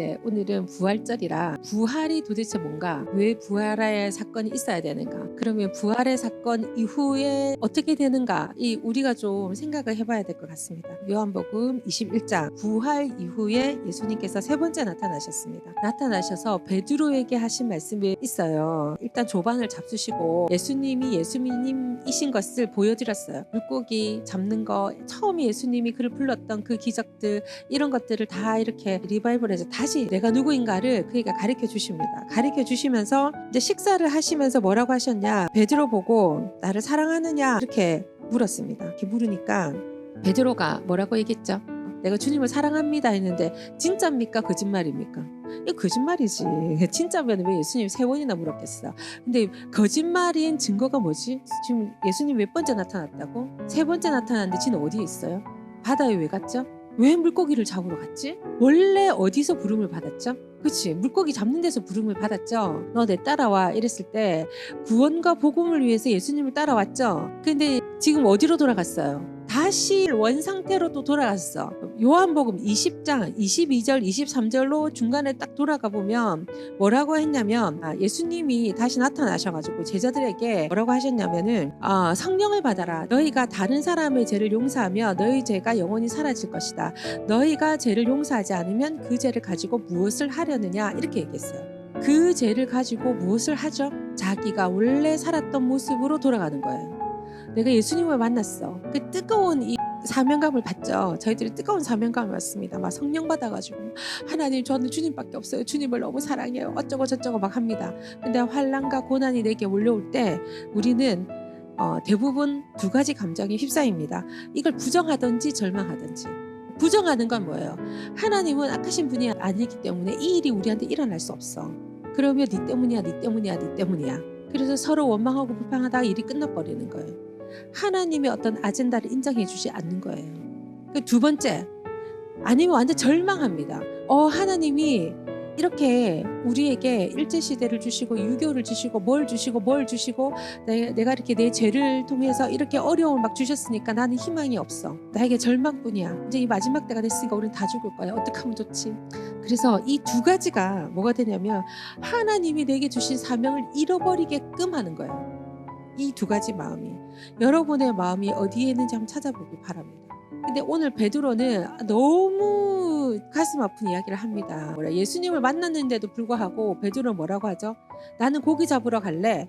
네, 오늘은 부활절이라 부활이 도대체 뭔가? 왜 부활의 사건이 있어야 되는가? 그러면 부활의 사건 이후에 어떻게 되는가? 이 우리가 좀 생각을 해봐야 될 것 같습니다. 요한복음 21장 부활 이후에 예수님께서 세 번째 나타나셨습니다. 나타나셔서 베드로에게 하신 말씀이 있어요. 일단 조반을 잡수시고 예수님이 예수님이신 것을 보여드렸어요. 물고기 잡는 거 처음에 예수님이 그를 불렀던 그 기적들 이런 것들을 다 이렇게 리바이벌해서 다시 내가 누구인가를 그에게 가르쳐 주십니다. 가르쳐 주시면서 이제 식사를 하시면서 뭐라고 하셨냐? 베드로 보고 나를 사랑하느냐 이렇게 물었습니다. 이렇게 물으니까 베드로가 뭐라고 얘기했죠? 내가 주님을 사랑합니다 했는데 진짜입니까 거짓말입니까? 이거 거짓말이지. 진짜면 왜 예수님 세 번이나 물었겠어? 근데 거짓말인 증거가 뭐지? 지금 예수님 몇 번째 나타났다고? 세 번째 나타났는데 지는 어디에 있어요? 바다에 왜 갔죠? 왜 물고기를 잡으러 갔지? 원래 어디서 부름을 받았죠? 그치 물고기 잡는 데서 부름을 받았죠. 너 내 따라와 이랬을 때 구원과 복음을 위해서 예수님을 따라왔죠. 근데 지금 어디로 돌아갔어요? 다시 원 상태로 또 돌아갔어. 요한복음 20장 22절 23절로 중간에 딱 돌아가 보면 뭐라고 했냐면 아, 예수님이 다시 나타나셔가지고 제자들에게 뭐라고 하셨냐면은 아, 성령을 받아라. 너희가 다른 사람의 죄를 용서하며 너희 죄가 영원히 사라질 것이다. 너희가 죄를 용서하지 않으면 그 죄를 가지고 무엇을 하려느냐 이렇게 얘기했어요. 그 죄를 가지고 무엇을 하죠? 자기가 원래 살았던 모습으로 돌아가는 거예요. 내가 예수님을 만났어. 그 뜨거운 이 사명감을 받죠. 저희들이 뜨거운 사명감을 받습니다. 막 성령 받아가지고 하나님 저는 주님밖에 없어요. 주님을 너무 사랑해요. 어쩌고 저쩌고 막 합니다. 근데 환란과 고난이 내게 몰려올 때 우리는 어, 대부분 두 가지 감정에 휩싸입니다. 이걸 부정하든지 절망하든지. 부정하는 건 뭐예요? 하나님은 악하신 분이 아니기 때문에 이 일이 우리한테 일어날 수 없어. 그러면 네 때문이야, 네 때문이야, 네 때문이야. 그래서 서로 원망하고 불평하다가 일이 끝나버리는 거예요. 하나님의 어떤 아젠다를 인정해 주지 않는 거예요. 그 두 번째, 아니면 완전 절망합니다. 어, 하나님이 이렇게 우리에게 일제 시대를 주시고 유교를 주시고 뭘 주시고 뭘 주시고 내, 내가 이렇게 내 죄를 통해서 이렇게 어려움을 막 주셨으니까 나는 희망이 없어. 나에게 절망뿐이야. 이제 이 마지막 때가 됐으니까 우린 다 죽을 거야. 어떻게 하면 좋지? 그래서 이 두 가지가 뭐가 되냐면 하나님이 내게 주신 사명을 잃어버리게끔 하는 거예요. 이 두 가지 마음이 여러분의 마음이 어디에 있는지 한번 찾아보기 바랍니다. 근데 오늘 베드로는 너무 가슴 아픈 이야기를 합니다. 예수님을 만났는데도 불구하고 베드로 뭐라고 하죠? 나는 고기 잡으러 갈래.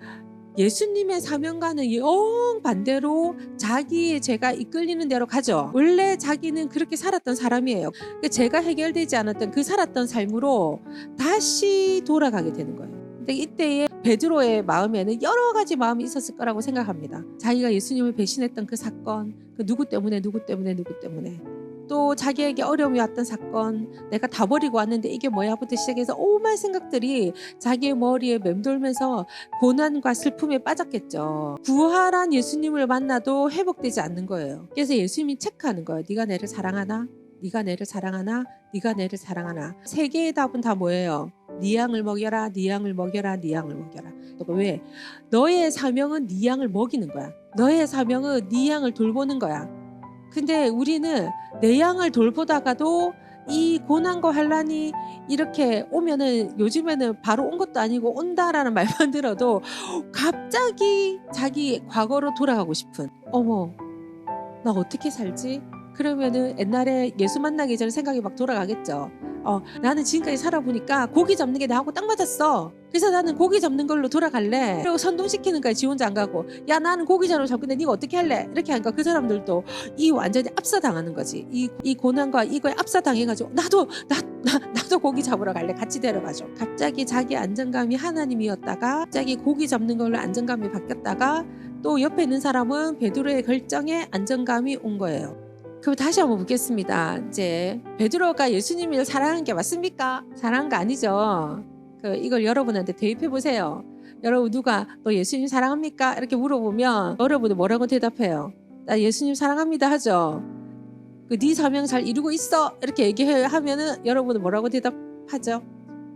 예수님의 사명과는 영 반대로 자기의 죄가 이끌리는 대로 가죠. 원래 자기는 그렇게 살았던 사람이에요. 그 죄가 해결되지 않았던 그 살았던 삶으로 다시 돌아가게 되는 거예요. 근데 이때에 베드로의 마음에는 여러 가지 마음이 있었을 거라고 생각합니다. 자기가 예수님을 배신했던 그 사건, 그 누구 때문에 누구 때문에 누구 때문에 또 자기에게 어려움이 왔던 사건, 내가 다 버리고 왔는데 이게 뭐야부터 시작해서 오만 생각들이 자기의 머리에 맴돌면서 고난과 슬픔에 빠졌겠죠. 부활한 예수님을 만나도 회복되지 않는 거예요. 그래서 예수님이 체크하는 거예요. 네가 내를 사랑하나? 네가 내를 사랑하나? 네가 내를 사랑하나? 세 개의 답은 다 뭐예요? 네 양을 먹여라, 네 양을 먹여라, 네 양을 먹여라. 또 왜? 너의 사명은 네 양을 먹이는 거야. 너의 사명은 네 양을 돌보는 거야. 근데 우리는 내 양을 돌보다가도 이 고난과 환란이 이렇게 오면은 요즘에는 바로 온 것도 아니고 온다라는 말만 들어도 갑자기 자기 과거로 돌아가고 싶은 어머 나 어떻게 살지? 그러면은 옛날에 예수 만나기 전에 생각이 막 돌아가겠죠. 어, 나는 지금까지 살아보니까 고기 잡는 게 나하고 딱 맞았어. 그래서 나는 고기 잡는 걸로 돌아갈래. 그리고 선동시키는 거야. 지 혼자 안 가고. 야, 나는 고기 잡으러 잡근데 네가 어떻게 할래? 이렇게 하니까 그 사람들도 이 완전히 압사당하는 거지. 이, 이 고난과 이거에 압사당해가지고 나도, 나, 나, 나도 고기 잡으러 갈래. 같이 데려가죠. 갑자기 자기 안정감이 하나님이었다가 갑자기 고기 잡는 걸로 안정감이 바뀌었다가 또 옆에 있는 사람은 베드로의 결정에 안정감이 온 거예요. 그럼 다시 한번 묻겠습니다. 이제 베드로가 예수님을 사랑한 게 맞습니까? 사랑한 거 아니죠. 그 이걸 여러분한테 대입해 보세요. 여러분 누가 너 예수님 사랑합니까? 이렇게 물어보면 여러분은 뭐라고 대답해요? 나 예수님 사랑합니다 하죠. 그네 사명 잘 이루고 있어 이렇게 얘기하면은 여러분은 뭐라고 대답하죠?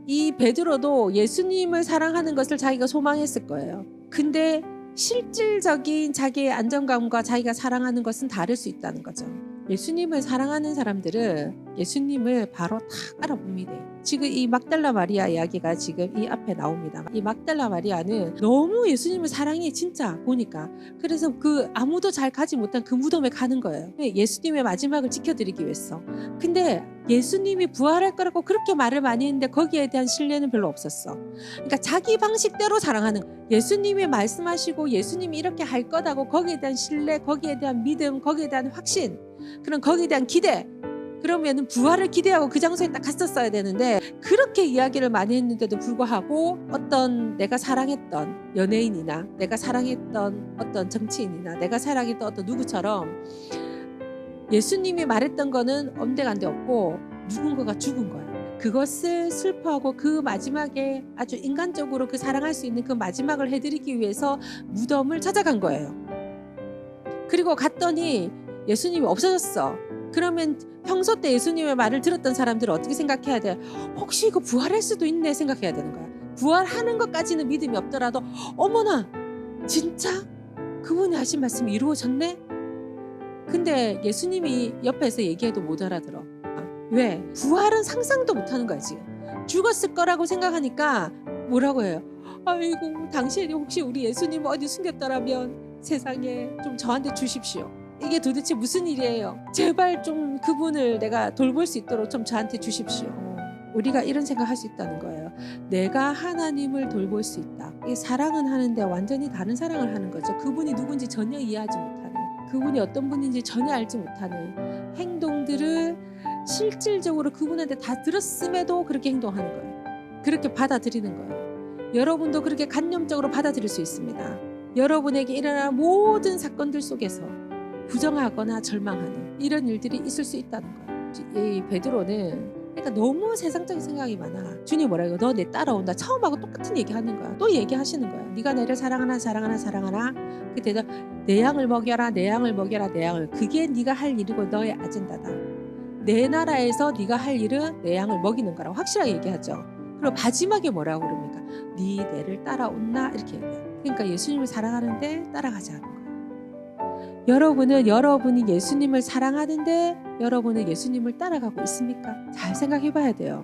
이 베드로도 예수님을 사랑하는 것을 자기가 소망했을 거예요. 근데 실질적인 자기의 안정감과 자기가 사랑하는 것은 다를 수 있다는 거죠. 예수님을 사랑하는 사람들은 예수님을 바로 탁 알아봅니다. 지금 이 막달라 마리아 이야기가 지금 이 앞에 나옵니다. 이 막달라 마리아는 너무 예수님을 사랑해 진짜 보니까 그래서 그 아무도 잘 가지 못한 그 무덤에 가는 거예요. 예수님의 마지막을 지켜드리기 위해서. 근데 예수님이 부활할 거라고 그렇게 말을 많이 했는데 거기에 대한 신뢰는 별로 없었어. 그러니까 자기 방식대로 거예요. 예수님이 말씀하시고 예수님이 이렇게 할 거다고 거기에 대한 신뢰, 거기에 대한 믿음, 거기에 대한 확신, 그런 거기에 대한 기대. 그러면은 부활을 기대하고 그 장소에 딱 갔었어야 되는데 그렇게 이야기를 많이 했는데도 불구하고 어떤 내가 사랑했던 연예인이나 내가 사랑했던 어떤 정치인이나 내가 사랑했던 어떤 누구처럼 예수님이 말했던 거는 엄대간데 없고 누군가가 죽은 거야. 그것을 슬퍼하고 그 마지막에 아주 인간적으로 그 사랑할 수 있는 그 마지막을 해드리기 위해서 무덤을 찾아간 거예요. 그리고 갔더니 예수님이 없어졌어. 그러면 평소 때 예수님의 말을 들었던 사람들은 어떻게 생각해야 돼? 혹시 이거 부활할 수도 있네 생각해야 되는 거야. 부활하는 것까지는 믿음이 없더라도 어머나 진짜 그분이 하신 말씀이 이루어졌네. 근데 예수님이 옆에서 얘기해도 못 알아들어. 아, 왜? 부활은 상상도 못 하는 거야 지금. 죽었을 거라고 생각하니까 뭐라고 해요? 아이고 당신이 혹시 우리 예수님 어디 숨겼더라면 세상에 좀 저한테 주십시오. 이게 도대체 무슨 일이에요? 제발 좀 그분을 내가 돌볼 수 있도록 좀 저한테 주십시오. 우리가 이런 생각할 수 있다는 거예요. 내가 하나님을 돌볼 수 있다. 이 사랑은 하는데 완전히 다른 사랑을 하는 거죠. 그분이 누군지 전혀 이해하지 못하는, 그분이 어떤 분인지 전혀 알지 못하는 행동들을 실질적으로 그분한테 다 들었음에도 그렇게 행동하는 거예요. 그렇게 받아들이는 거예요. 여러분도 그렇게 간념적으로 받아들일 수 있습니다. 여러분에게 일어날 모든 사건들 속에서 부정하거나 절망하는 이런 일들이 있을 수 있다는 거예요. 이 베드로는 그러니까 너무 세상적인 생각이 많아. 주님 뭐라 고 너 내 따라온다. 처음하고 똑같은 얘기 하는 거야. 또 얘기하시는 거야. 네가 나를 사랑하나 사랑하나 사랑하나. 그 대답 내 양을 먹여라 내 양을 먹여라 내 양을. 그게 네가 할 일이고 너의 아젠다다. 내 나라에서 네가 할 일은 내 양을 먹이는 거라고 확실하게 얘기하죠. 그리고 마지막에 뭐라고 그럽니까? 네 내를 따라온나 이렇게 얘기해요. 그러니까 예수님을 사랑하는데 따라가지 않는 거예요. 여러분은 여러분이 예수님을 사랑하는데 여러분은 예수님을 따라가고 있습니까? 잘 생각해 봐야 돼요.